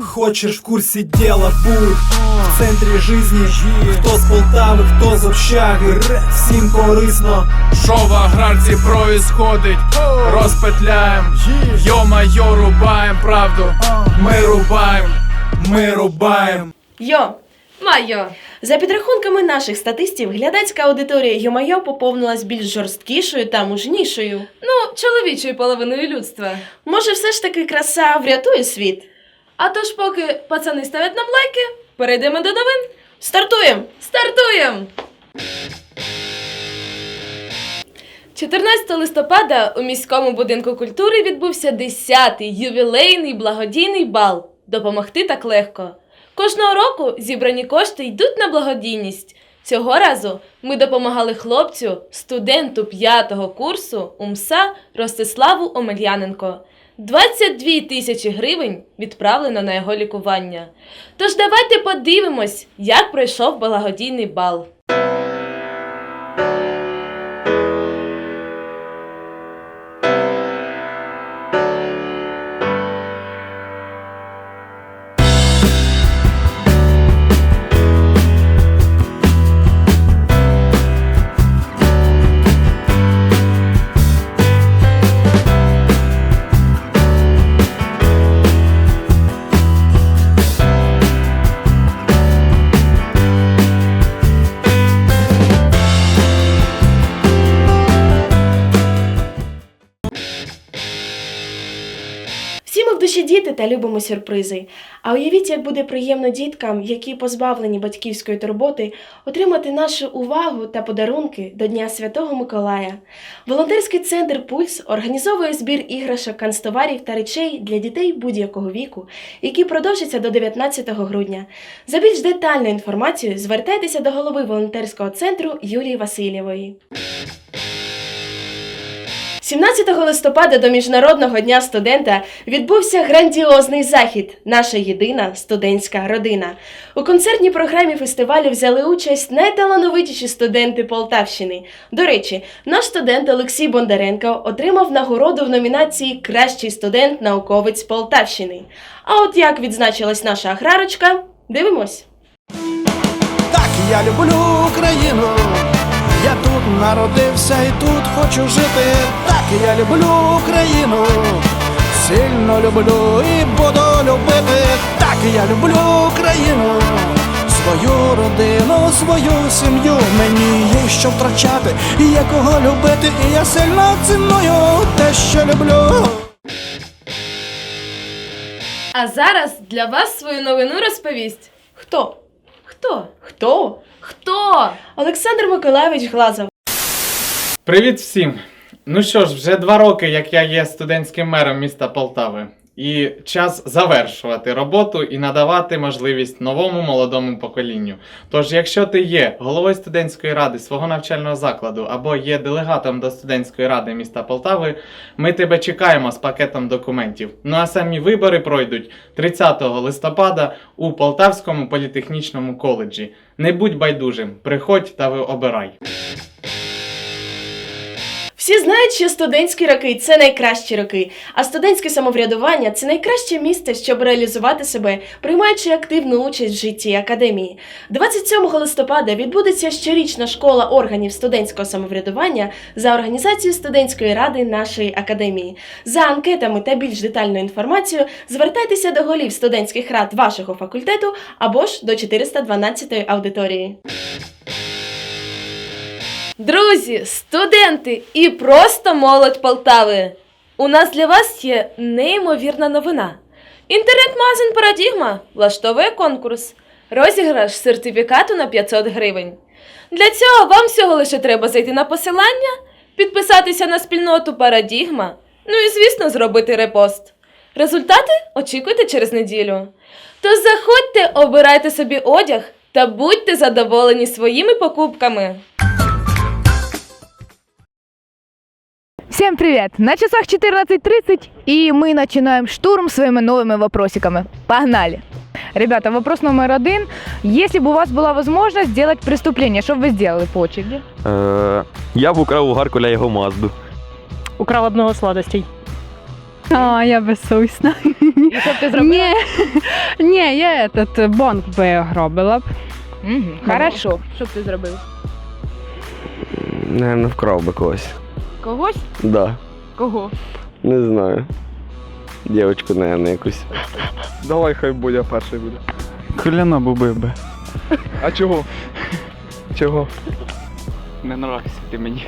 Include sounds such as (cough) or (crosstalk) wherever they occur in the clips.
Хочешь в курсе дела, будь в центрі жизни Хто з Полтави, хто з общаги Всім корисно Що в аграрці происходить? Розпетляєм, йо-майо, рубаєм правду. Ми рубаєм. Ми рубаєм Йо! Майо. За підрахунками наших статистів, глядацька аудиторія Йомайо поповнилась більш жорсткішою та мужнішою. Ну, чоловічою половиною людства. Може, все ж таки краса врятує світ? А тож, поки пацани ставлять нам лайки, перейдемо до новин. Стартуємо! Стартуємо! 14 листопада у міському будинку культури відбувся 10-й ювілейний благодійний бал. Допомогти так легко. Кожного року зібрані кошти йдуть на благодійність. Цього разу ми допомагали хлопцю, студенту 5-го курсу УМСА Ростиславу Омельяненко. 22 тисячі гривень відправлено на його лікування. Тож давайте подивимось, як пройшов благодійний бал. Душі діти та любимо сюрпризи. А уявіть, як буде приємно діткам, які позбавлені батьківської турботи, отримати нашу увагу та подарунки до Дня Святого Миколая. Волонтерський центр Пульс організовує збір іграшок, канцтоварів та речей для дітей будь-якого віку, які продовжаться до 19 грудня. За більш детальну інформацію звертайтеся до голови волонтерського центру Юлії Васильєвої. 17 листопада до Міжнародного дня студента відбувся грандіозний захід Наша єдина студентська родина. У концертній програмі фестивалю взяли участь найталановитіші студенти Полтавщини. До речі, наш студент Олексій Бондаренко отримав нагороду в номінації Кращий студент науковець Полтавщини. А от як відзначилась наша аграрочка, дивимось. Так я люблю Україну. Народився і тут хочу жити. Так я люблю Україну. Сильно люблю і буду любити. Так я люблю Україну. Свою родину, свою сім'ю. Мені є що втрачати, і є кого любити. І я сильно ціную те, що люблю. А зараз для вас свою новину розповість. Хто? Хто? Хто? Хто? Олександр Миколайович Глазов. Привіт всім! Ну що ж, вже два роки, як я є студентським мером міста Полтави. І час завершувати роботу і надавати можливість новому молодому поколінню. Тож, якщо ти є головою студентської ради свого навчального закладу або є делегатом до студентської ради міста Полтави, ми тебе чекаємо з пакетом документів. Ну а самі вибори пройдуть 30 листопада у Полтавському політехнічному коледжі. Не будь байдужим, приходь та ви обирай. Всі знають, що студентські роки це найкращі роки, а студентське самоврядування це найкраще місце, щоб реалізувати себе, приймаючи активну участь в житті академії. 27 листопада відбудеться щорічна школа органів студентського самоврядування за організацією студентської ради нашої академії. За анкетами та більш детальною інформацією звертайтеся до голів студентських рад вашого факультету або ж до 412 аудиторії. Друзі, студенти і просто молодь Полтави. У нас для вас є неймовірна новина. Інтернет-магазин Парадігма влаштовує конкурс. Розіграш сертифікату на 500 гривень. Для цього вам всього лише треба зайти на посилання, підписатися на спільноту Парадігма, ну і, звісно, зробити репост. Результати очікуйте через неділю. Тож заходьте, обирайте собі одяг та будьте задоволені своїми покупками. Всем привет! На часах 14.30 и мы начинаем штурм своими новыми вопросиками. Погнали! Ребята, вопрос номер один. Если бы у вас была возможность сделать преступление, что бы вы сделали по очереди? Е, я б украв у Гаркуля його мазду. Украв одного сладостей. А, я безсовісна. І що б ти зробила? Ні, Ні, я этот бонг би робила б. Угу. Хорошо. Що б ти зробив? Наверно, вкрав би когось. Когось? Да. Кого? Не знаю. Дівочку, наверно, якусь. Давай хай Бодя перший буде. Коляна бубив би. А чого? Чого? Не нравишся ти мені.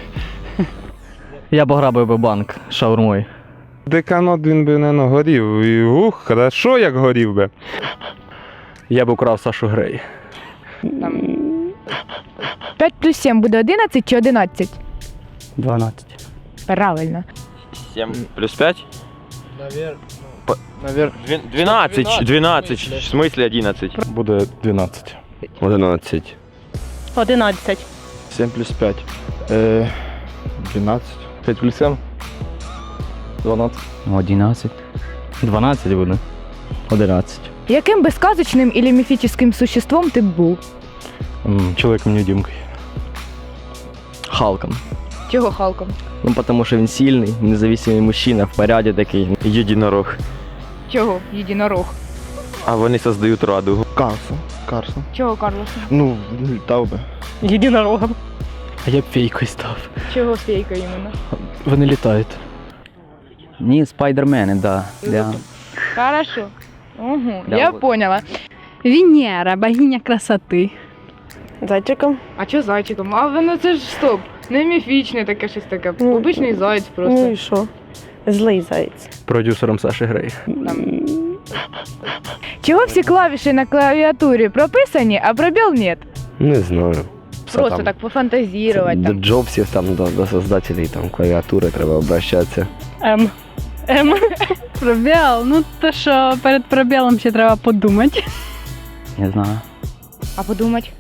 Я б ограбив би банк шаурмою. Деканот він би не нагорів. І ух, хорошо як горів би. Я б украв Сашу Грей. 5 плюс 7 буде 11 чи 11? 12. Правильно. 7 плюс 5? Навір... 12. 12. В смислі 11? Буде 12. 11. 11. 7 плюс 5. Е, 12. 5 плюс 7. 12. 11. 12 буде. 11. Яким би сказочним или міфічним существом ти б був? Чоловіком невидимкою. Халком. Чого Халком? Ну, тому що він сильний, независимий мужчина, в поряді такий. Єдинорог. Чого? Єдинорог. А вони создають радугу. Карсон. Карсон. Чого Карлоса? Ну, літав би. Єдинорогом. А я б фейкою став. Чого фейка іменно? Вони літають. Ні, спайдермени, да. да. Хорошо. Угу, Да, я вот. поняла. Венера, богиня красоти. Зайчиком? А чого зайчиком? А воно це ж стоп. Не міфічне таке щось таке. Обичний заяць просто. Ну і що? Злий заєць. Продюсером Саші Грей. Чого всі клавіші на клавіатурі прописані, а пробіл нет? Не знаю. Все Просто там. так пофантазірувати. До Там. Джобсів, там, до, до создателей там, клавіатури треба обращатися. М. М. (laughs) Пробіл, ну то що перед пробілом ще треба подумати. Не знаю. А подумать?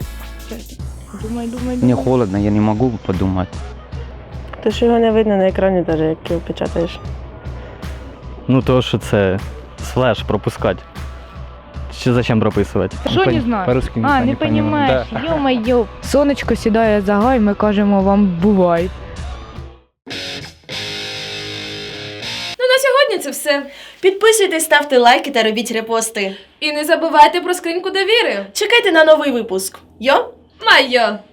Думай, думай, Мне думай. холодно, я не могу подумать. То що його не видно на екрані, навіть як його печатаєш. Ну то що це флеш пропускати. Чи зачем прописувати? Що не знаю? По-русски А, не понимаєш, йо-моє. Сонечко сідає за гай, ми кажемо вам бувай. Ну на сьогодні це все. Підписуйтесь, ставте лайки та робіть репости. І не забувайте про скриньку довіри. Чекайте на новий випуск. Йо! Майо!